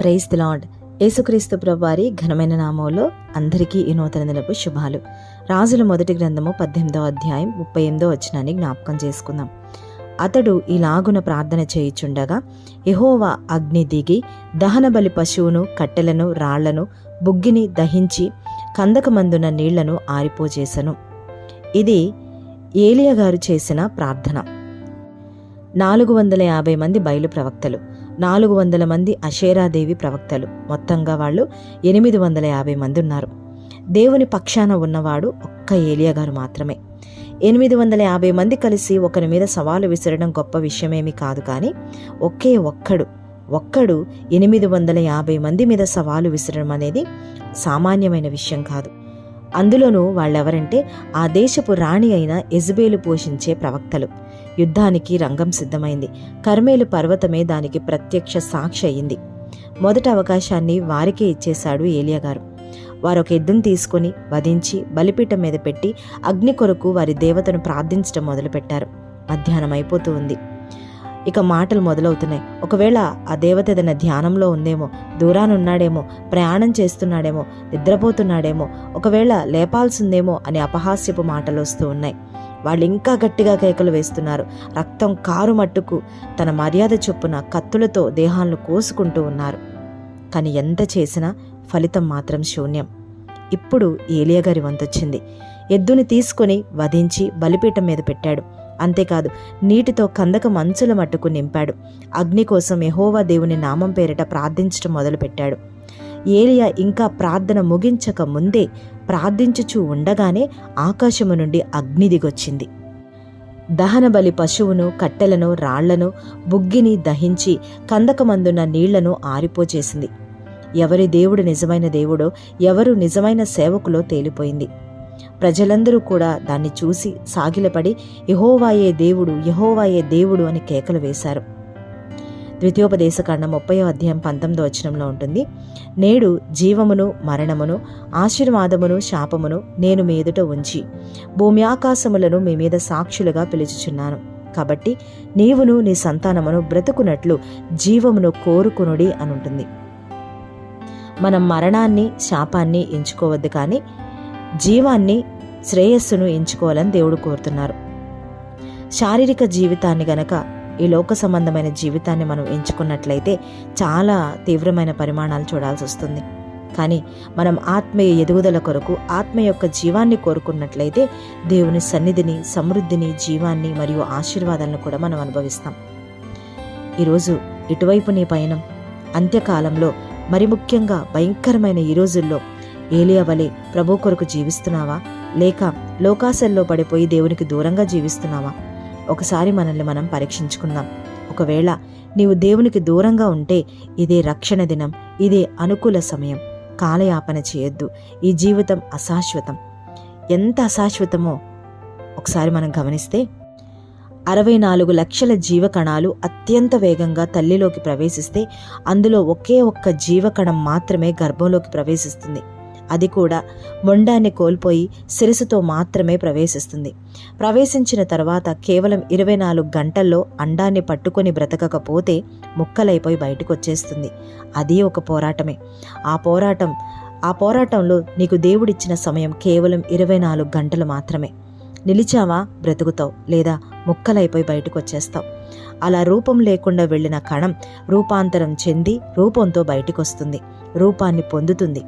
Praise the lord. యేసుక్రీస్తు ప్రభువారి ఘనమైన నామంలో అందరికీ ఈ నూతన దినపు శుభాలు. రాజుల మొదటి గ్రంథము పద్దెనిమిదో అధ్యాయం ముప్పై ఎనిమిదో వచనాన్ని జ్ఞాపకం చేసుకుందాం. అతడు ఇలాగున ప్రార్థన చేయుచుండగా ఎహోవా అగ్ని దిగి దహనబలి పశువును కట్టెలను రాళ్ళను బుగ్గిని దహించి కందకమందున నీళ్ళను ఆరిపోజేశను ఇది ఏలియా గారు చేసిన ప్రార్థన. నాలుగు వందల యాభై మంది బయలు ప్రవక్తలు. నాలుగు వందల మంది అషేరాదేవి ప్రవక్తలు. మొత్తంగా వాళ్ళు ఎనిమిది వందల యాభై మంది ఉన్నారు. దేవుని పక్షాన ఉన్నవాడు ఒక్క ఏలియా గారు మాత్రమే. ఎనిమిది వందల యాభై మంది కలిసి ఒకరి మీద సవాలు విసరడం గొప్ప విషయమేమి కాదు కానీ ఒకే ఒక్కడు ఒక్కడు ఎనిమిది వందల యాభై మంది మీద సవాలు విసరడం అనేది సామాన్యమైన విషయం కాదు. అందులోనూ వాళ్ళెవరంటే ఆ దేశపు రాణి అయిన ఎజబేలు పోషించే ప్రవక్తలు. యుద్ధానికి రంగం సిద్ధమైంది. కర్మేలు పర్వతమే దానికి ప్రత్యక్ష సాక్షి అయింది. మొదటి అవకాశాన్ని వారికే ఇచ్చేశాడు ఏలియా గారు. వారు ఒక ఎద్దును తీసుకుని వధించి బలిపీఠం మీద పెట్టి అగ్ని కొరకు వారి దేవతను ప్రార్థించడం మొదలుపెట్టారు. మధ్యాహ్నం అయిపోతూ ఉంది. ఇక మాటలు మొదలవుతున్నాయి. ఒకవేళ ఆ దేవత ఏదైనా ధ్యానంలో ఉందేమో దూరాన ఉన్నాడేమో ప్రయాణం చేస్తున్నాడేమో నిద్రపోతున్నాడేమో ఒకవేళ లేపాల్సిందేమో అని అపహాస్యపు మాటలు వస్తూ ఉన్నాయి. వాళ్ళు ఇంకా గట్టిగా కేకలు వేస్తున్నారు. రక్తం కారు మట్టుకు తన మర్యాద చొప్పున కత్తులతో దేహాలను కోసుకుంటూ ఉన్నారు. కానీ ఎంత చేసినా ఫలితం మాత్రం శూన్యం. ఇప్పుడు ఏలియా గారి వంతొచ్చింది. ఎద్దుని తీసుకొని వధించి బలిపీఠం మీద పెట్టాడు. అంతేకాదు నీటితో కందక మంచుల మట్టుకు నింపాడు. అగ్ని కోసం ఎహోవా దేవుని నామం పేరిట ప్రార్థించడం మొదలుపెట్టాడు. ఏలియా ఇంకా ప్రార్థన ముగించక ముందే ప్రార్థించుచూ ఉండగానే ఆకాశము నుండి అగ్ని దిగొచ్చింది. దహనబలి పశువును కట్టెలను రాళ్ళను బుగ్గిని దహించి కందకమందున్న నీళ్ళను ఆరిపోచేసింది ఎవరి దేవుడు నిజమైన దేవుడో ఎవరు నిజమైన సేవకులో తేలిపోయింది. ప్రజలందరూ కూడా దాన్ని చూసి సాగిలపడి యహోవాయే దేవుడు యహోవాయే దేవుడు అని కేకలు వేశారు. ద్వితీయోపదేశకాండ ముప్పై అధ్యాయం పంతొమ్మిదో వచనంలో ఉంటుంది. నేడు జీవమును మరణమును ఆశీర్వాదమును శాపమును నేను మీ ఎదుట ఉంచి భూమి ఆకాశములను మీ మీద సాక్షులుగా పిలుచుచున్నాను. కాబట్టి నీవును నీ సంతానమును బ్రతుకున్నట్లు జీవమును కోరుకునుడి అనుంటుంది మనం మరణాన్ని శాపాన్ని ఎంచుకోవద్దు కానీ జీవాన్ని శ్రేయస్సును ఎంచుకోవాలని దేవుడు కోరుతున్నారు. శారీరక జీవితాన్ని గనక ఈ లోక సంబంధమైన జీవితాన్ని మనం ఎంచుకున్నట్లయితే చాలా తీవ్రమైన పరిమాణాలు చూడాల్సి వస్తుంది. కానీ మనం ఆత్మీయ ఎదుగుదల కొరకు ఆత్మ యొక్క జీవాన్ని కోరుకున్నట్లయితే దేవుని సన్నిధిని సమృద్ధిని జీవాన్ని మరియు ఆశీర్వాదాలను కూడా మనం అనుభవిస్తాం. ఈరోజు ఇటువైపు నీ పయనం అంత్యకాలంలో మరి ముఖ్యంగా భయంకరమైన ఈ రోజుల్లో ఏలియా వలె ప్రభు కొరకు జీవిస్తున్నావా? లేక లోకాశల్లో పడిపోయి దేవునికి దూరంగా జీవిస్తున్నావా? ఒకసారి మనల్ని మనం పరీక్షించుకుందాం. ఒకవేళ నీవు దేవునికి దూరంగా ఉంటే ఇదే రక్షణ దినం ఇదే అనుకూల సమయం. కాలయాపన చేయొద్దు. ఈ జీవితం అశాశ్వతం. ఎంత అశాశ్వతమో ఒకసారి మనం గమనిస్తే అరవై నాలుగు లక్షల జీవకణాలు అత్యంత వేగంగా తల్లిలోకి ప్రవేశిస్తే అందులో ఒకే ఒక్క జీవకణం మాత్రమే గర్భంలోకి ప్రవేశిస్తుంది. అది కూడా మొండాన్ని కోల్పోయి శిరసుతో మాత్రమే ప్రవేశిస్తుంది. ప్రవేశించిన తర్వాత కేవలం ఇరవై నాలుగు గంటల్లో అండాన్ని పట్టుకొని బ్రతకకపోతే ముక్కలైపోయి బయటకు వచ్చేస్తుంది అది ఒక పోరాటమే. ఆ పోరాటం ఆ పోరాటంలో నీకు దేవుడిచ్చిన సమయం కేవలం ఇరవై నాలుగు గంటలు మాత్రమే. నిలిచావా? బ్రతుకుతావు. లేదా ముక్కలైపోయి బయటకు వచ్చేస్తావు అలా రూపం లేకుండా వెళ్ళిన కణం రూపాంతరం చెంది రూపంతో బయటికొస్తుంది. రూపాన్ని పొందుతుంది.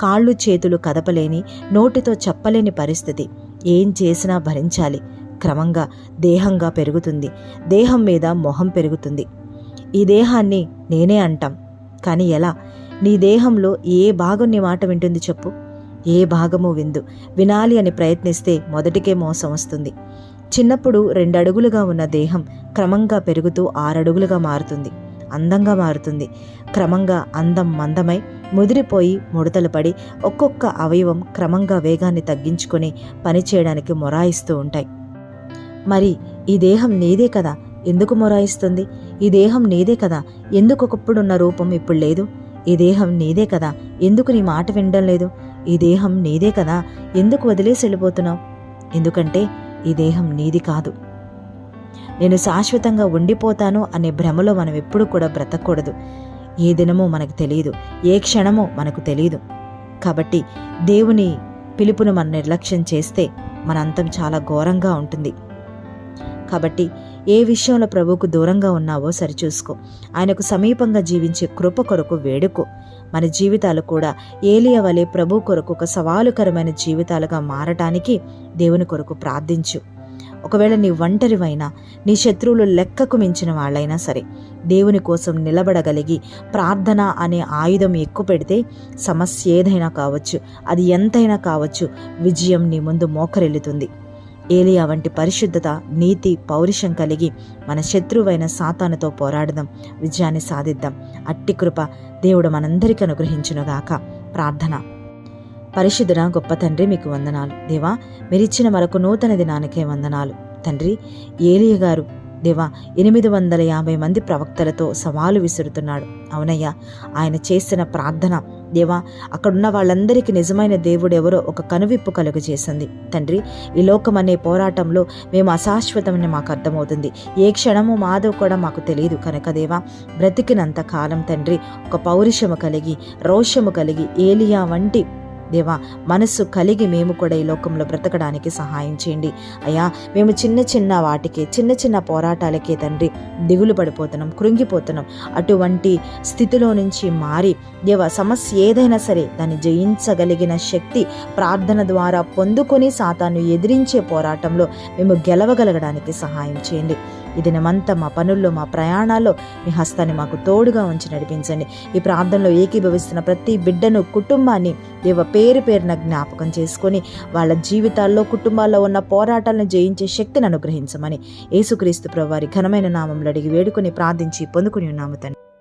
కాళ్ళు చేతులు కదపలేని నోటితో చెప్పలేని పరిస్థితి. ఏం చేసినా భరించాలి. క్రమంగా దేహంగా పెరుగుతుంది. దేహం మీద మొహం పెరుగుతుంది. ఈ దేహాన్ని నేనే అంటాం. కానీ ఎలా? నీ దేహంలో ఏ భాగం నీ మాట వింటుంది చెప్పు. ఏ భాగము విందు. వినాలి అని ప్రయత్నిస్తే మొదటికే మోసం వస్తుంది. చిన్నప్పుడు రెండు అడుగులుగా ఉన్న దేహం క్రమంగా పెరుగుతూ ఆరడుగులుగా మారుతుంది. అందంగా మారుతుంది. క్రమంగా అందం మందమై ముదిరిపోయి ముడతలు పడి ఒక్కొక్క అవయవం క్రమంగా వేగాన్ని తగ్గించుకొని పనిచేయడానికి మొరాయిస్తూ ఉంటాయి. మరి ఈ దేహం నీదే కదా? ఎందుకు మొరాయిస్తుంది? ఈ దేహం నీదే కదా? ఎందుకు ఒకప్పుడున్న రూపం ఇప్పుడు లేదు? ఈ దేహం నీదే కదా? ఎందుకు నీ మాట వినడం లేదు? ఈ దేహం నీదే కదా ఎందుకు వదిలేసి వెళ్ళిపోతున్నావు? ఎందుకంటే ఈ దేహం నీది కాదు. నేను శాశ్వతంగా ఉండిపోతాను అనే భ్రమలో మనం ఎప్పుడు కూడా బ్రతకూడదు. ఏ దినమో మనకు తెలియదు ఏ క్షణమో మనకు తెలియదు. కాబట్టి దేవుని పిలుపును మనం నిర్లక్ష్యం చేస్తే మన అంతం చాలా ఘోరంగా ఉంటుంది. కాబట్టి ఏ విషయంలో ప్రభువుకు దూరంగా ఉన్నావో సరిచూసుకో ఆయనకు సమీపంగా జీవించే కృప కొరకు వేడుకో. మన జీవితాలు కూడా ఏలియ వలె ప్రభు కొరకు ఒక సవాలుకరమైన జీవితాలుగా మారటానికి దేవుని కొరకు ప్రార్థించు. ఒకవేళ నీ ఒంటరివైనా నీ శత్రువులు లెక్కకు మించిన వాళ్ళైనా సరే దేవుని కోసం నిలబడగలిగి ప్రార్థన అనే ఆయుధం ఎక్కువ పెడితే సమస్య ఏదైనా కావచ్చు అది ఎంతైనా కావచ్చు విజయం నీ ముందు మోకరెళ్ళుతుంది ఏలియా వంటి పరిశుద్ధత నీతి పౌరుషం కలిగి మన శత్రువైన సాతానుతో పోరాడదాం. విజయాన్ని సాధిద్దాం. అట్టి కృప దేవుడు మనందరికీ అనుగ్రహించునుగాక ప్రార్థన. పరిశుద్ధుడ గొప్ప తండ్రి మీకు వందనాలు. దేవా మీరిచ్చిన మరొక నూతన దినానికే వందనాలు. తండ్రి ఏలియ గారు దేవా ఎనిమిది వందల యాభై మంది ప్రవక్తలతో సవాలు విసురుతున్నాడు. అవునయ్యా ఆయన చేసిన ప్రార్థన దేవా అక్కడున్న వాళ్ళందరికీ నిజమైన దేవుడెవరో ఒక కనువిప్పు కలుగజేసింది. తండ్రి ఈ లోకం అనే పోరాటంలో మేము అశాశ్వతమని మాకు అర్థమవుతుంది. ఏ క్షణము మాదో కూడా మాకు తెలియదు కనుక దేవా బ్రతికినంత కాలం తండ్రి ఒక పౌరుషము కలిగి రోషము కలిగి ఏలియా వంటి దేవా మనస్సు కలిగి మేము కూడా ఈ లోకంలో బ్రతకడానికి సహాయం చేయండి. అయ్యా మేము చిన్న చిన్న వాటికి చిన్న చిన్న పోరాటాలకే తండ్రి దిగులు పడిపోతున్నాం కృంగిపోతున్నాం. అటువంటి స్థితిలో నుంచి మారి దేవ సమస్య ఏదైనా సరే దాన్ని జయించగలిగిన శక్తి ప్రార్థన ద్వారా పొందుకొని సాతాను ఎదిరించే పోరాటంలో మేము గెలవగలగడానికి సహాయం చేయండి. ఈ దినమంతా మా పనుల్లో మా ప్రయాణాల్లో మీ హస్తాన్ని మాకు తోడుగా ఉంచి నడిపించండి. ఈ ప్రాంతంలో ఏకీభవిస్తున్న ప్రతి బిడ్డను కుటుంబాన్ని దేవ పేరు పేరున జ్ఞాపకం చేసుకొని వాళ్ళ జీవితాల్లో కుటుంబాల్లో ఉన్న పోరాటాలను జయించే శక్తిని అనుగ్రహించమని యేసుక్రీస్తు ప్రభు వారి ఘనమైన నామంలో అడిగి వేడుకొని ప్రార్థించి పొందుకుని ఉన్నాము తండ్రి.